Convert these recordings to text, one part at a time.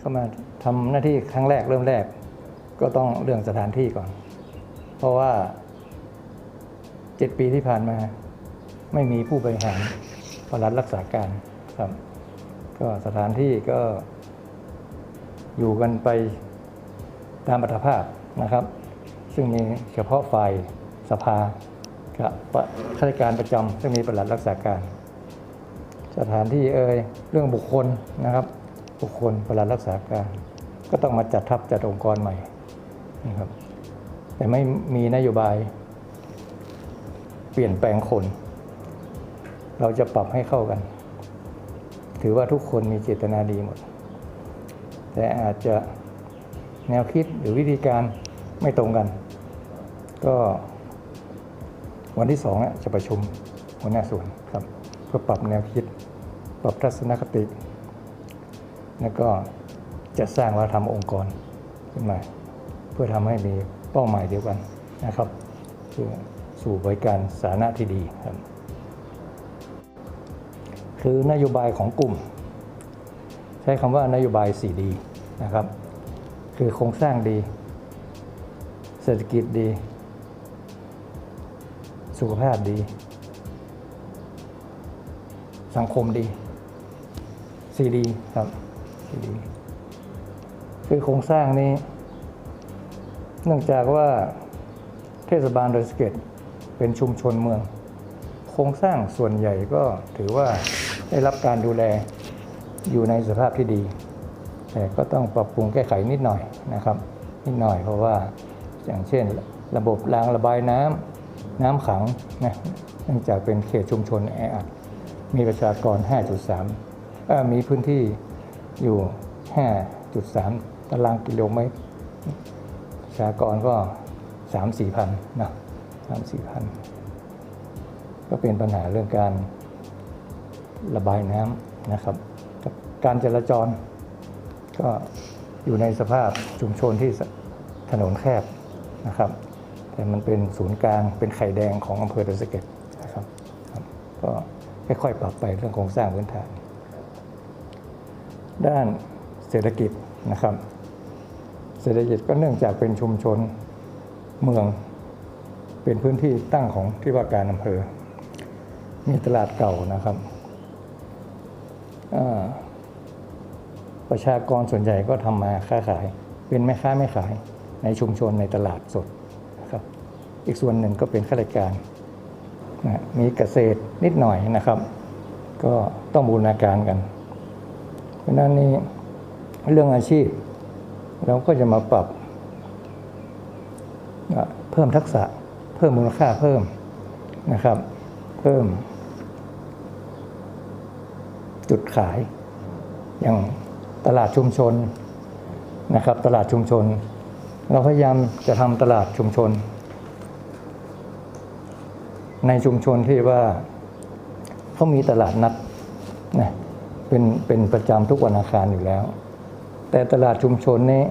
เข้ามาทำหน้าที่ครั้งแรกเริ่มแรก ก็ต้องเรื่องสถานที่ก่อน เพราะว่าเจ็ดปีที่ผ่านมา ไม่มีผู้บริหารปลัดรักษาการครับ ก็สถานที่ก็อยู่กันไปตามอัตภาพนะครับ ซึ่งมีเฉพาะฝ่ายสภากับข้าราชการประจำซึ่งมีประหลัดรักษาการ สถานที่เอ่ยเรื่องบุคคลนะครับ บุคคลประหลัดรักษาการ ก็ต้องมาจัดทัพจัดองค์กรใหม่นะครับแต่ไม่มีนโยบาย เปลี่ยนแปลงคน เราจะปรับให้เข้ากัน ถือว่าทุกคนมีเจตนาดีหมด แต่อาจจะแนวคิดหรือวิธีการไม่ตรงกัน ก็วันที่สองอะจะประชุมหัวหน้าส่วนครับ เพื่อปรับแนวคิด ปรับทัศนคติ แล้วก็จะสร้างวัฒนธรรมองค์กรขึ้นมา เพื่อทำให้มีเป้าหมายเดียวกันนะครับเพื่อสู่บริการสาธารณะที่ดีครับคือนโยบายของกลุ่ม ใช้คำว่านโยบาย 4D นะครับ คือโครงสร้างดี เศรษฐกิจดี สุขภาพดี สังคมดี 4D ครับ คือโครงสร้างนี้ เนื่องจากว่าเทศบาลดอยสะเก็ดเป็นชุมชนเมือง โครงสร้างส่วนใหญ่ก็ถือว่าได้รับการดูแลอยู่ในสภาพที่ดี แต่ก็ต้องปรับปรุงแก้ไขนิดหน่อยนะครับ นิดหน่อยเพราะว่าอย่างเช่น ระบบรางระบายน้ำน้ำขังนะเนื่องจากเป็นเขตชุมชนแออัดมีประชากร 5.3มีพื้นที่ อยู่ 5.3 ตารางกิโลเมตรประชากรก็ 3-4 พันนะ3-4 พัน ก็เป็นปัญหาเรื่องการระบายน้ำนะครับ การจราจรก็อยู่ในสภาพชุมชนที่ถนนแคบนะครับ แต่มันเป็นศูนย์กลางเป็นไข่แดงของอำเภอดอยสะเก็ดนะครับครับ ก็ค่อยๆปรับไปเรื่องโครงสร้างพื้นฐาน ด้านเศรษฐกิจนะครับ เศรษฐกิจก็เนื่องจากเป็นชุมชนเมือง เป็นพื้นที่ตั้งของที่ว่าการอำเภอ มีตลาดเก่านะครับ ประชากรส่วนใหญ่ก็ทำมาค้าขาย เป็นแม่ค้าแม่ขายในชุมชนในตลาดสดนะครับ อีกส่วนหนึ่งก็เป็นข้าราชการนะมีเกษตรนิดหน่อยนะครับ ก็ต้องบูรณาการกัน เพราะนั้นนี่เรื่องอาชีพ เราก็จะมาปรับ เพิ่มทักษะ เพิ่มมูลค่าเพิ่มนะครับ เพิ่ม จุดขาย อย่างตลาดชุมชนนะครับ ตลาดชุมชน เราพยายามจะทำตลาดชุมชน ในชุมชนที่ว่าเขามีตลาดนัดนะ เป็นเป็นประจำทุกวันอังคารอยู่แล้ว แต่ตลาดชุมชนนี้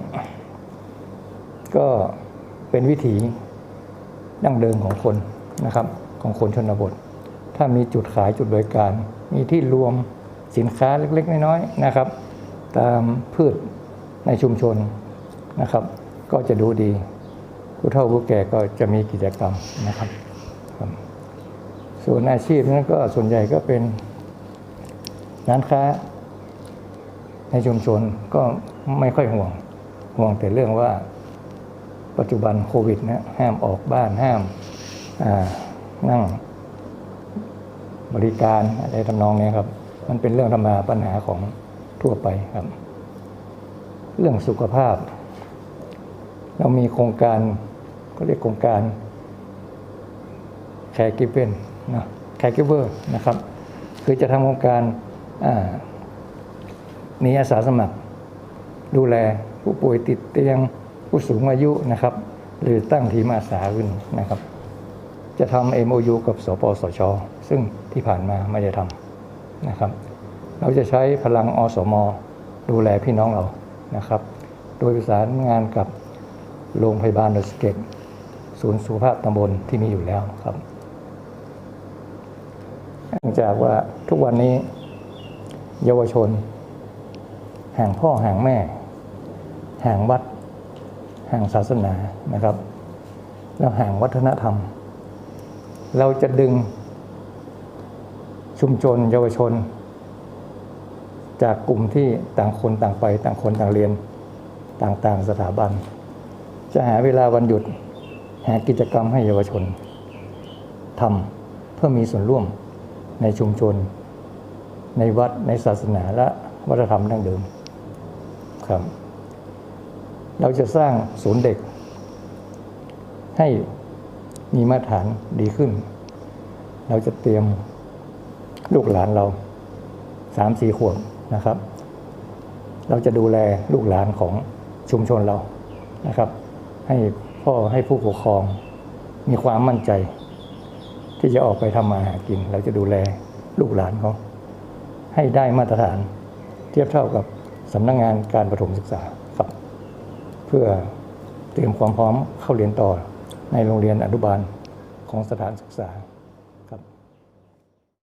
ก็เป็นวิถีดั้งเดิมของคนนะครับ ของคนชนบท ถ้ามีจุดขายจุดบริการ มีที่รวมสินค้าเล็กๆ น้อยๆนะครับ ตามพืชในชุมชนนะครับ ก็จะดูดี ผู้เฒ่าผู้แก่ก็จะมีกิจกรรมนะครับ ส่วนอาชีพนั้นก็ส่วนใหญ่ก็เป็น ร้านค้า ในชุมชนก็ไม่ค่อยห่วงห่วงแต่เรื่องว่าปัจจุบันโควิดนะห้ามออกบ้านห้ามานั่งบริการอะไรทำนองนี้ครับ มันเป็นเรื่องธรรมดาปัญหาของทั่วไปครับ เรื่องสุขภาพ เรามีโครงการก็เรียกโครงการแคร์กิฟเวนนะแคร์กิเวอร์นะครับ คือจะทำโครงการ มีอาสาสมัครดูแลผู้ป่วยติดเตียงผู้สูงอายุนะครับ หรือตั้งทีมอาสาขึ้นนะครับ จะทำ MOU กับสปสช ซึ่งที่ผ่านมาไม่ได้ทำนะครับ เราจะใช้พลังอสม ดูแลพี่น้องเรานะครับ โดยประสานงานกับโรงพยาบาลดอยสเก็ตศูนย์สุขภาพตำบลที่มีอยู่แล้วครับเนื่องจากว่าทุกวันนี้ เยาวชน ห่างพ่อห่างแม่ ห่างวัด ห่างศาสนานะครับ แล้วห่างวัฒนธรรม เราจะดึงชุมชน เยาวชน จากกลุ่มที่ต่างคนต่างไป ต่างคนต่างเรียนต่างๆสถาบัน จะหาเวลาวันหยุด หากิจกรรมให้เยาวชนทำเพื่อมีส่วนร่วมในชุมชน ในวัดในศาสนาและวัฒนธรรมดั้งเดิมครับ เราจะสร้างศูนย์เด็ก ให้มีมาตรฐานดีขึ้น เราจะเตรียมลูกหลานเราสามสี่ขวบนะครับ เราจะดูแลลูกหลานของชุมชนเรานะครับ ให้พ่อให้ผู้ปกครองมีความมั่นใจ ที่จะออกไปทำมาหากิน เราจะดูแลลูกหลานเขา ให้ได้มาตรฐาน เทียบเท่ากับสำนักงงานการประถมศึกษาครับ เพื่อเตรียมความพร้อมเข้าเรียนต่อในโรงเรียนอนุบาลของสถานศึกษา